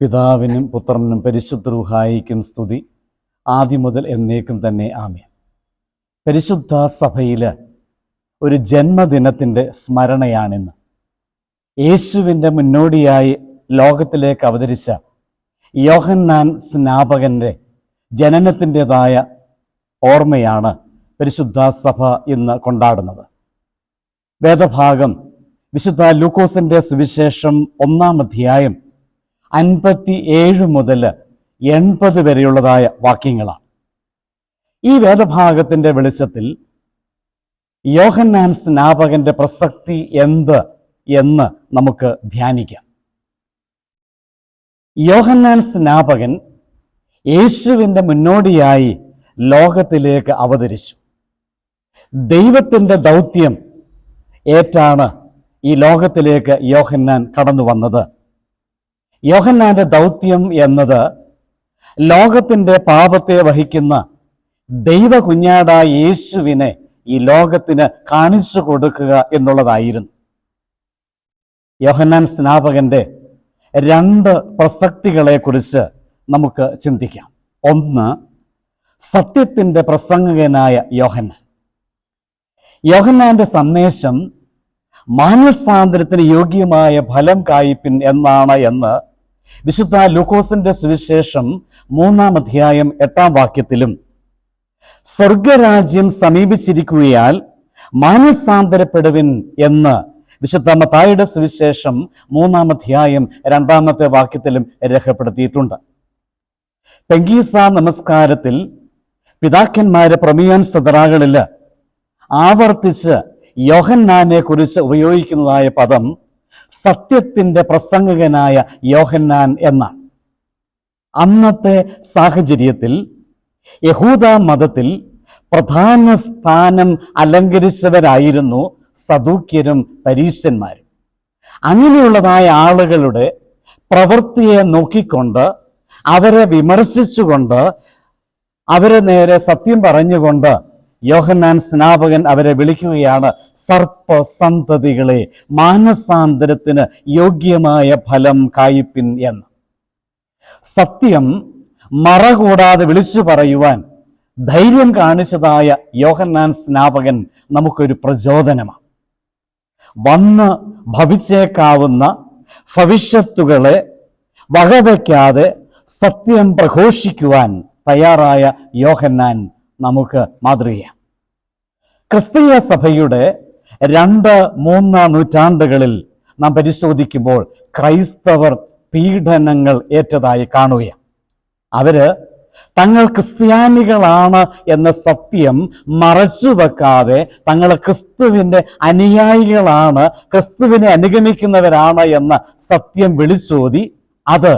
പിതാവിനും പുത്രനും പരിശുദ്ധ സ്തുതി. ആദ്യം മുതൽ എന്നേക്കും തന്നെ ആമേ പരിശുദ്ധ സഭയിൽ ഒരു ജന്മദിനത്തിന്റെ സ്മരണയാണിന്ന്. യേശുവിന്റെ മുന്നോടിയായി ലോകത്തിലേക്ക് അവതരിച്ച യോഹന്നാൻ സ്നാപകന്റെ ജനനത്തിന്റെതായ ഓർമ്മയാണ് പരിശുദ്ധ സഭ ഇന്ന് കൊണ്ടാടുന്നത്. വേദഭാഗം വിശുദ്ധ ലൂക്കോസിന്റെ സുവിശേഷം ഒന്നാം അധ്യായം അൻപത്തി ഏഴ് മുതൽ എൺപത് വരെയുള്ളതായ വാക്യങ്ങളാണ്. ഈ വേദഭാഗത്തിന്റെ വെളിച്ചത്തിൽ യോഹന്നാൻ സ്നാപകന്റെ പ്രസക്തി എന്ത് എന്ന് നമുക്ക് ധ്യാനിക്കാം. യോഹന്നാൻ സ്നാപകൻ യേശുവിന്റെ മുന്നോടിയായി ലോകത്തിലേക്ക് അവതരിച്ചു. ദൈവത്തിന്റെ ദൗത്യം ഏറ്റാണ് ഈ ലോകത്തിലേക്ക് യോഹന്നാൻ കടന്നു വന്നത്. യോഹന്നാന്റെ ദൗത്യം എന്നത് ലോകത്തിന്റെ പാപത്തെ വഹിക്കുന്ന ദൈവ കുഞ്ഞാടായ യേശുവിനെ ഈ ലോകത്തിന് കാണിച്ചു കൊടുക്കുക എന്നുള്ളതായിരുന്നു. യോഹന്നാൻ സ്നാപകന്റെ രണ്ട് പ്രസക്തികളെ കുറിച്ച് നമുക്ക് ചിന്തിക്കാം. ഒന്ന് സത്യത്തിന്റെ പ്രസംഗകനായ യോഹന്നാൻ. യോഹന്നാന്റെ സന്ദേശം മാനസാന്തരത്തിന് യോഗ്യമായ ഫലം കായ്പിൻ എന്നാണ് എന്ന് വിശുദ്ധ ലൂക്കോസിന്റെ സുവിശേഷം മൂന്നാം അധ്യായം എട്ടാം വാക്യത്തിലും സ്വർഗരാജ്യം സമീപിച്ചിരിക്കുകയാൽ മാനസാന്തരപ്പെടുവിൻ എന്ന് വിശുദ്ധ മത്തായിയുടെ സുവിശേഷം മൂന്നാം അധ്യായം രണ്ടാമത്തെ വാക്യത്തിലും രേഖപ്പെടുത്തിയിട്ടുണ്ട്. പെങ്കീസ നമസ്കാരത്തിൽ പിതാക്കന്മാരെ പ്രമിയാൻ സദറാകളിൽ ആവർത്തിച്ച് യോഹന്നാനെ കുറിച്ച് ഉപയോഗിക്കുന്നതായ പദം സത്യത്തിന്റെ പ്രസംഗകനായ യോഹന്നാൻ എന്നാണ്. അന്നത്തെ സാഹചര്യത്തിൽ യഹൂദ മതത്തിൽ പ്രധാന സ്ഥാനം അലങ്കരിച്ചവരായിരുന്നു സദൂക്യരും പരീശന്മാരും. അങ്ങനെയുള്ളതായ ആളുകളുടെ പ്രവൃത്തിയെ നോക്കിക്കൊണ്ട് അവരെ വിമർശിച്ചുകൊണ്ട് അവരെ നേരെ സത്യം പറഞ്ഞുകൊണ്ട് യോഹന്നാൻ സ്നാപകൻ അവരെ വിളിക്കുകയാണ് സർപ്പസന്തതികളെ മാനസാന്തരത്തിന് യോഗ്യമായ ഫലം കായിപ്പിൻ എന്ന്. സത്യം മറ കൂടാതെ വിളിച്ചു പറയുവാൻ ധൈര്യം കാണിച്ചതായ യോഹന്നാൻ സ്നാപകൻ നമുക്കൊരു പ്രചോദനമാണ് വന്ന് ഭവിച്ചേക്കാവുന്ന ഭവിഷ്യത്തുകളെ വകവയ്ക്കാതെ സത്യം പ്രഘോഷിക്കുവാൻ തയ്യാറായ യോഹന്നാൻ നമുക്ക് മാതൃകയാണ് ക്രിസ്തീയ സഭയുടെ രണ്ട് മൂന്ന് നൂറ്റാണ്ടുകളിൽ നാം പരിശോധിക്കുമ്പോൾ ക്രൈസ്തവർ പീഡനങ്ങൾ ഏറ്റതായി കാണുകയാണ് അവർ തങ്ങൾ ക്രിസ്ത്യാനികളാണ് എന്ന സത്യം മറച്ചു വെക്കാതെ തങ്ങൾ ക്രിസ്തുവിന്റെ അനുയായികളാണ് ക്രിസ്തുവിനെ അനുഗമിക്കുന്നവരാണ് എന്ന സത്യം വിളിച്ചോതി അത്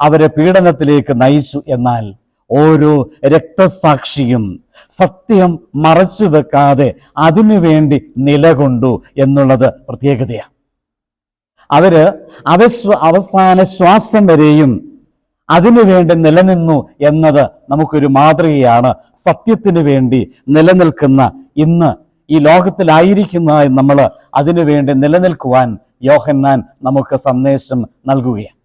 അവരെ പീഡനത്തിലേക്ക് നയിച്ചു എന്നാൽ ഓരോ രക്തസാക്ഷിയും സത്യം മറച്ചു വെക്കാതെ അതിനു വേണ്ടി നിലകൊണ്ടു എന്നുള്ളത് പ്രത്യേകതയാണ് അവർ അവസാന ശ്വാസം വരെയും അതിനു വേണ്ടി നിലനിന്നു എന്നത് നമുക്കൊരു മാതൃകയാണ്. സത്യത്തിന് വേണ്ടി നിലനിൽക്കുന്ന ഇന്ന് ഈ ലോകത്തിലായിരിക്കുന്ന നമ്മൾ അതിനു വേണ്ടി നിലനിൽക്കുവാൻ യോഹന്നാൻ നമുക്ക് സന്ദേശം നൽകുകയാണ്.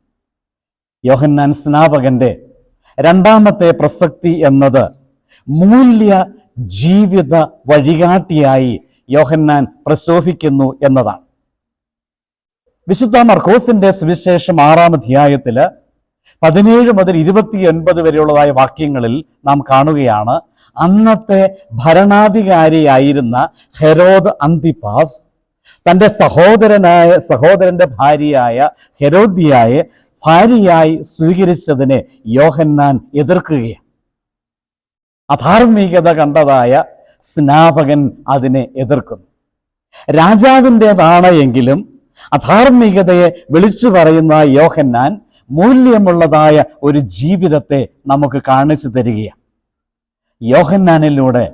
യോഹന്നാൻ സ്നാപകന്റെ രണ്ടാമത്തെ പ്രസക്തി എന്നത് മൂല്യ ജീവിത വഴികാട്ടിയായി യോഹന്നാൻ പ്രശോഭിക്കുന്നു എന്നതാണ്. വിശുദ്ധ മർക്കോസിന്റെ സുവിശേഷം ആറാം അധ്യായത്തിൽ പതിനേഴ് മുതൽ ഇരുപത്തി ഒൻപത് വരെയുള്ളതായ വാക്യങ്ങളിൽ നാം കാണുകയാണ് അന്നത്തെ ഭരണാധികാരിയായിരുന്ന ഹെരോദ് അന്തിപാസ് തന്റെ സഹോദരനായ സഹോദരന്റെ ഭാര്യയായ ഹെരോദിയായെ ഭാര്യയായി സ്വീകരിച്ചതിനെ യോഹന്നാൻ എതിർക്കുകയാണ് അധാർമികത കണ്ടതായ സ്നാപകൻ അതിനെ എതിർക്കുന്നു. രാജാവിന്റെതാണ് എങ്കിലും അധാർമികതയെ വിളിച്ചു പറയുന്ന യോഹന്നാൻ മൂല്യമുള്ളതായ ഒരു ജീവിതത്തെ നമുക്ക് കാണിച്ചു തരികയാണ്. യോഹന്നാനിലൂടെ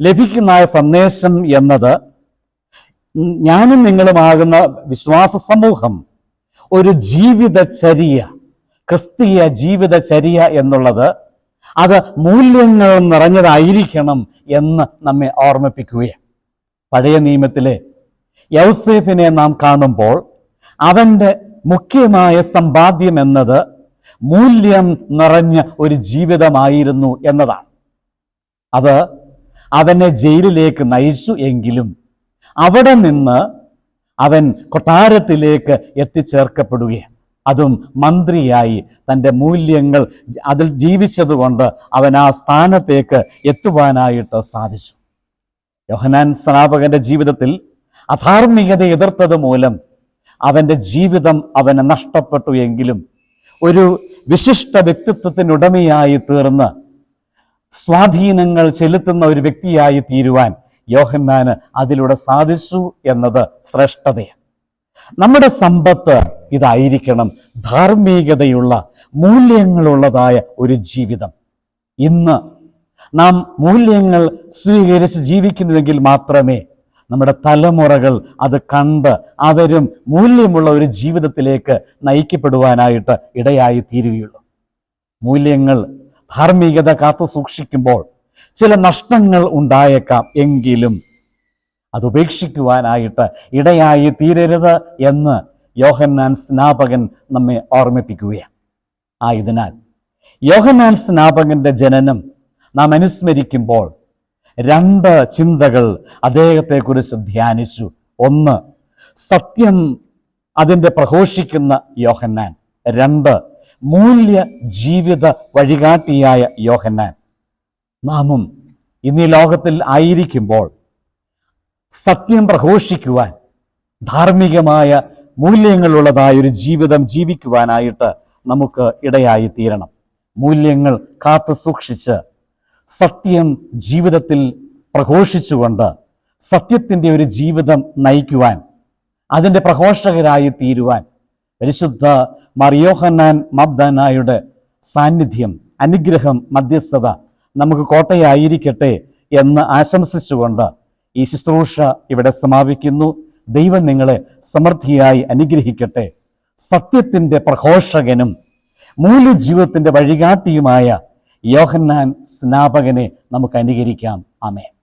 ലഭിക്കുന്ന സന്ദേശം എന്നത് ഞാനും നിങ്ങളുമാകുന്ന വിശ്വാസ സമൂഹം ഒരു ജീവിതചര്യ ക്രിസ്തീയ ജീവിതചര്യ എന്നുള്ളത് അത് മൂല്യങ്ങൾ നിറഞ്ഞതായിരിക്കണം എന്ന് നമ്മെ ഓർമ്മിപ്പിക്കുകയാണ്. പഴയ നിയമത്തിലെ യൗസേഫിനെ നാം കാണുമ്പോൾ അവന്റെ മുഖ്യമായ സമ്പാദ്യം എന്നത് മൂല്യം നിറഞ്ഞ ഒരു ജീവിതമായിരുന്നു എന്നതാണ്. അത് അവനെ ജയിലിലേക്ക് നയിച്ചു എങ്കിലും അവിടെ നിന്ന് അവൻ കൊട്ടാരത്തിലേക്ക് എത്തിച്ചേർക്കപ്പെടുകയാണ്. അതും മന്ത്രിയായി തന്റെ മൂല്യങ്ങൾ അതിൽ ജീവിച്ചതുകൊണ്ട് അവൻ ആ സ്ഥാനത്തേക്ക് എത്തുവാനായിട്ട് സാധിച്ചു. യോഹനാൻ സ്നാപകന്റെ ജീവിതത്തിൽ അധാർമികത എതിർത്തത് മൂലം അവന്റെ ജീവിതം അവന് നഷ്ടപ്പെട്ടു എങ്കിലും ഒരു വിശിഷ്ട വ്യക്തിത്വത്തിനുടമയായി തീർന്ന് സ്വാധീനങ്ങൾ ചെലുത്തുന്ന ഒരു വ്യക്തിയായി തീരുവാൻ യോഹന്നാന് അതിലൂടെ സാധിച്ചു എന്നത് ശ്രേഷ്ഠതയാണ്. നമ്മുടെ സമ്പത്ത് ഇതായിരിക്കണം ധാർമ്മികതയുള്ള മൂല്യങ്ങളുള്ളതായ ഒരു ജീവിതം. ഇന്ന് നാം മൂല്യങ്ങൾ സ്വീകരിച്ച് ജീവിക്കുന്നുവെങ്കിൽ മാത്രമേ നമ്മുടെ തലമുറകൾ അത് കണ്ട് അവരും മൂല്യമുള്ള ഒരു ജീവിതത്തിലേക്ക് നയിക്കപ്പെടുവാനായിട്ട് ഇടയായി തീരുകയുള്ളൂ മൂല്യങ്ങൾ ധാർമ്മികത കാത്തു സൂക്ഷിക്കുമ്പോൾ ചില നഷ്ടങ്ങൾ ഉണ്ടായേക്കാം എങ്കിലും അത് ഉപേക്ഷിക്കുവാനായിട്ട് ഇടയായി തീരരുത് എന്ന് യോഹന്നാൻ സ്നാപകൻ നമ്മെ ഓർമ്മിപ്പിക്കുകയാണ്. ആയതിനാൽ യോഹന്നാൻ സ്നാപകന്റെ ജനനം നാം അനുസ്മരിക്കുമ്പോൾ രണ്ട് ചിന്തകൾ അദ്ദേഹത്തെക്കുറിച്ച് ധ്യാനിച്ചു. ഒന്ന് സത്യം അതിന്റെ പ്രഘോഷിക്കുന്ന യോഹന്നാൻ. രണ്ട് മൂല്യ ജീവിത വഴികാട്ടിയായ യോഹന്നാൻ. നാമും ഇന്ന് ഈ ലോകത്തിൽ ആയിരിക്കുമ്പോൾ സത്യം പ്രഘോഷിക്കുവാൻ ധാർമ്മികമായ മൂല്യങ്ങളുള്ളതായ ഒരു ജീവിതം ജീവിക്കുവാനായിട്ട് നമുക്ക് ഇടയായി തീരണം മൂല്യങ്ങൾ കാത്തു സൂക്ഷിച്ച് സത്യം ജീവിതത്തിൽ പ്രഘോഷിച്ചുകൊണ്ട് സത്യത്തിന്റെ ഒരു ജീവിതം നയിക്കുവാൻ അതിന്റെ പ്രഘോഷകരായി തീരുവാൻ പരിശുദ്ധ മറിയോഹന്നാൻ മബ്ദാനായുടെ സാന്നിധ്യം അനുഗ്രഹം മധ്യസ്ഥത നമുക്ക് കോട്ടയായിരിക്കട്ടെ എന്ന് ആശംസിച്ചുകൊണ്ട് ഈ ശുശ്രൂഷ ഇവിടെ സമാപിക്കുന്നു. ദൈവം നിങ്ങളെ സമൃദ്ധിയായി അനുഗ്രഹിക്കട്ടെ. സത്യത്തിന്റെ പ്രഘോഷകനും മൂല്യജീവിതത്തിന്റെ വഴികാട്ടിയുമായ യോഹന്നാൻ സ്നാപകനെ നമുക്ക് അനുകരിക്കാം. ആമേൻ.